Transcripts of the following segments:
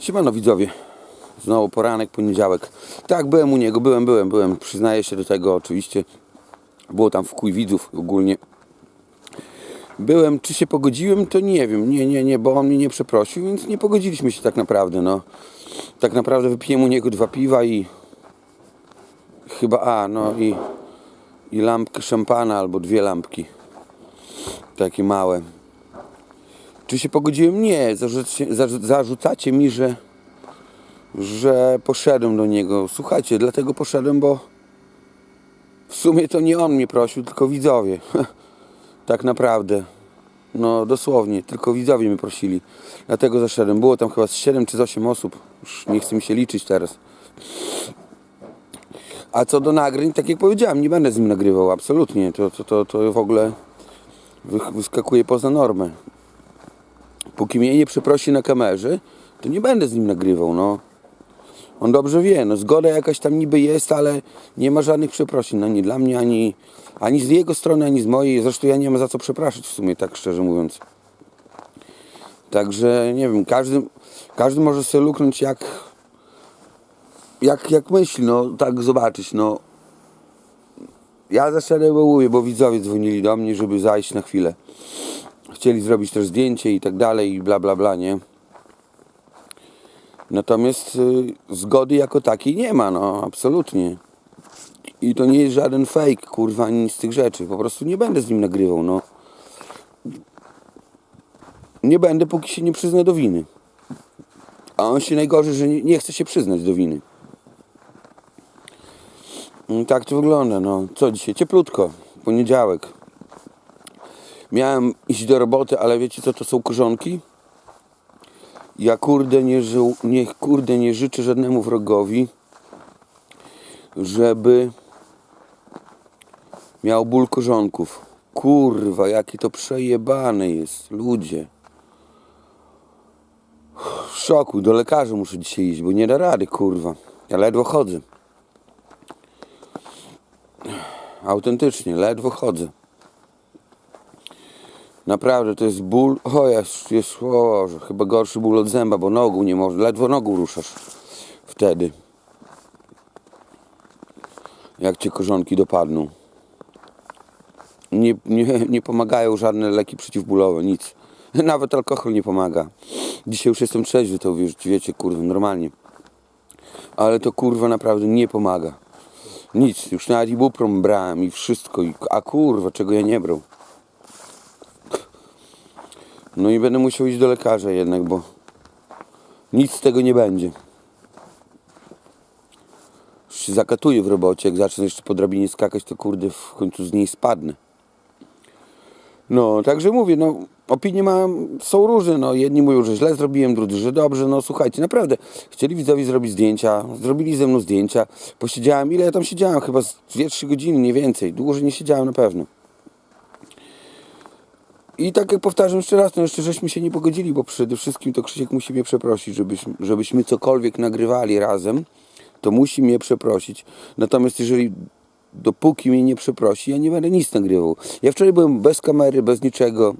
Siemano widzowie. Znowu poranek, poniedziałek. Tak, byłem u niego, byłem, byłem, byłem. Przyznaję się do tego oczywiście. Było tam w kuj widzów ogólnie. Byłem, czy się pogodziłem, to nie wiem. Nie, nie, nie, bo on mnie nie przeprosił, więc nie pogodziliśmy się tak naprawdę, no. Tak naprawdę wypiłem u niego dwa piwa i chyba, a, no i, i lampkę szampana albo dwie lampki. Takie małe. Czy się pogodziłem? Nie. Zarzucacie, zarzu- zarzucacie mi, że, że poszedłem do niego. Słuchajcie, dlatego poszedłem, bo w sumie to nie on mnie prosił, tylko widzowie. tak naprawdę. No dosłownie, tylko widzowie mnie prosili. Dlatego zaszedłem. Było tam chyba z 7 czy z 8 osób. Już nie chce mi się liczyć teraz. A co do nagrań, tak jak powiedziałem, nie będę z nim nagrywał, absolutnie. To, to, to, to w ogóle wyskakuje poza normę póki mnie nie przeprosi na kamerze, to nie będę z nim nagrywał, no. On dobrze wie, no zgoda jakaś tam niby jest, ale nie ma żadnych przeprosin, ani dla mnie, ani, ani z jego strony, ani z mojej. Zresztą ja nie mam za co przepraszać w sumie, tak szczerze mówiąc. Także nie wiem, każdy, każdy może sobie luknąć jak, jak, jak myśli, no tak zobaczyć, no. Ja zaszedłem, bo widzowie dzwonili do mnie, żeby zajść na chwilę chcieli zrobić też zdjęcie i tak dalej i bla bla bla, nie? Natomiast y, zgody jako takiej nie ma, no absolutnie. I to nie jest żaden fake, kurwa, ani z tych rzeczy. Po prostu nie będę z nim nagrywał, no. Nie będę, póki się nie przyzna do winy. A on się najgorzej, że nie, nie chce się przyznać do winy. I tak to wygląda, no. Co dzisiaj? Cieplutko. Poniedziałek. Miałem iść do roboty, ale wiecie co to są korzonki? Ja kurde nie, żył, nie, kurde nie życzę żadnemu wrogowi, żeby miał ból korzonków. Kurwa, jakie to przejebane jest, ludzie. W szoku, do lekarza muszę dzisiaj iść, bo nie da rady, kurwa. Ja ledwo chodzę. Autentycznie, ledwo chodzę. Naprawdę to jest ból. O jest, jest o chyba gorszy ból od zęba, bo nogą nie może, ledwo nogą ruszasz wtedy. Jak cię korzonki dopadną. Nie, nie, nie pomagają żadne leki przeciwbólowe, nic. Nawet alkohol nie pomaga. Dzisiaj już jestem trzeźwy, to wiesz, wiecie, kurwa, normalnie. Ale to kurwa naprawdę nie pomaga. Nic, już nawet ibuprom brałem i wszystko. i- A kurwa, czego ja nie brał. No i będę musiał iść do lekarza jednak, bo nic z tego nie będzie. Już się zakatuję w robocie, jak zacznę jeszcze po drabinie skakać, to kurde w końcu z niej spadnę. No, także mówię, no opinie mam, są różne, no jedni mówią, że źle zrobiłem, drudzy, że dobrze, no słuchajcie, naprawdę, chcieli widzowie zrobić zdjęcia, zrobili ze mną zdjęcia, posiedziałem, ile ja tam siedziałem, chyba z 2-3 godziny, nie więcej, dłużej nie siedziałem na pewno. I tak jak powtarzam jeszcze raz, no jeszcze żeśmy się nie pogodzili, bo przede wszystkim to Krzysiek musi mnie przeprosić, żebyśmy, żebyśmy cokolwiek nagrywali razem, to musi mnie przeprosić. Natomiast jeżeli dopóki mnie nie przeprosi, ja nie będę nic nagrywał. Ja wczoraj byłem bez kamery, bez niczego.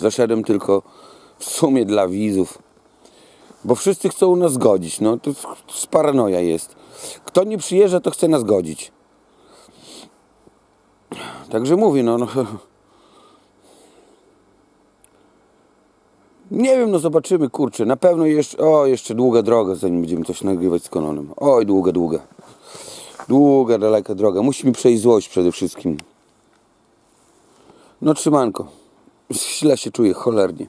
Zaszedłem tylko w sumie dla widzów. Bo wszyscy chcą nas zgodzić. No to z paranoja jest. Kto nie przyjeżdża, to chce nas godzić. Także mówię, no, no Nie wiem, no zobaczymy, kurczę. Na pewno jeszcze, o, jeszcze długa droga, zanim będziemy coś nagrywać z Kononem. Oj, długa, długa. Długa, daleka droga. Musi mi przejść złość przede wszystkim. No trzymanko. Źle się czuję, cholernie.